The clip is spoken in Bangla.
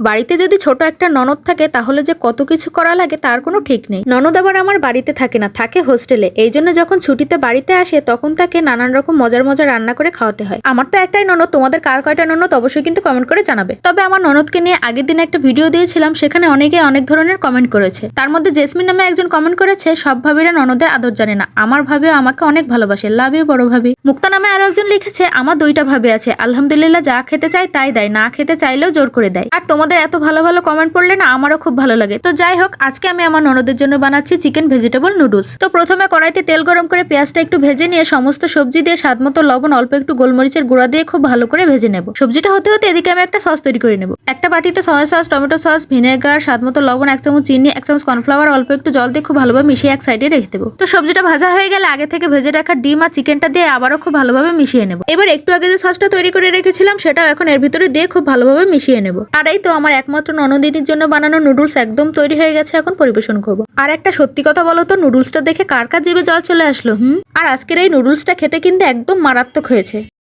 বাড়িতে যদি ছোট একটা ননদ থাকে, তাহলে যে কত কিছু করা লাগে তার কোনো ঠিক নেই। ননদ আবার আমার বাড়িতে থাকে না, থাকে হোস্টেলে। এই জন্য যখন ছুটিতে বাড়িতে আসে, তখন তাকে নানান রকম মজার মজার রান্না করে খাওয়াতে হয়। আমার তো একটাই ননদ, তোমাদের কার কয়টা ননদ অবশ্যই কিন্তু কমেন্ট করে জানাবে। তবে আমার ননদকে নিয়ে আগের দিন একটা ভিডিও দিয়েছিলাম, সেখানে অনেকে অনেক ধরনের কমেন্ট করেছে। তার মধ্যে জেসমিন নামে একজন কমেন্ট করেছে, সব ভাবিরা ননদের আদর জানে না। আমার ভাবে আমাকে অনেক ভালোবাসে। লাভ ইউ বড় ভাবি। মুক্তা নামে আরও একজন লিখেছে, আমার দুইটা ভাবে আছে। আলহামদুলিল্লাহ, যা খেতে চাই তাই দেয়। না খেতে চাইলেও জোর করে দেয়। আর তোমাদের এত ভালো ভালো কমেন্ট পড়লে না আমারও খুব ভালো লাগে। তো যাই হোক, আজকে আমি আমার ননদের জন্য বানাচ্ছি চিকেন ভেজিটেবল নুডলস তো প্রথমে কড়াইতে তেল গরম করে পেঁয়াজটা একটু ভেজে নিয়ে সমস্ত সবজি দিয়ে স্বাদ মতো লবণ, অল্প একটু গোলমরিচের গুঁড়া দিয়ে খুব ভালো করে ভেজে নেব। সবজিটা হতে হতে এদিকে আমি একটা সস তৈরি করে নেব। একটা বাটিতে soya sauce tomato sauce vinegar স্বাদ মতো লবণ, এক চামচ চিনি, এক চামচ কর্নফ্লাওয়ার অল্প একটু জল দিয়ে খুব ভালোভাবে মিশিয়ে এক সাইডে রেখে দেবো। তো সবজিটা ভাজা হয়ে গেলে আগে থেকে ভেজে রাখা ডিম আর চিকেনটা দিয়ে আবারও খুব ভালোভাবে মিশিয়ে নেব। এবার একটু আগে যে সসটা তৈরি করে রেখেছিলাম, সেটাও এখন এর ভিতরে দিয়ে খুব ভালোভাবে মিশিয়ে নেব। আর এই তো আমার একমাত্র ননদিনীর জন্য বানানো নুডলস একদম তৈরি হয়ে গেছে এখন পরিবেশন করব। আর একটা সত্যি কথা বলো তো, নুডলসটা দেখে কার কার জিভে জল চলে আসলো, হুম? আর আজকের এই নুডলসটা খেতে কিন্তু একদম মারাত্মক হয়েছে।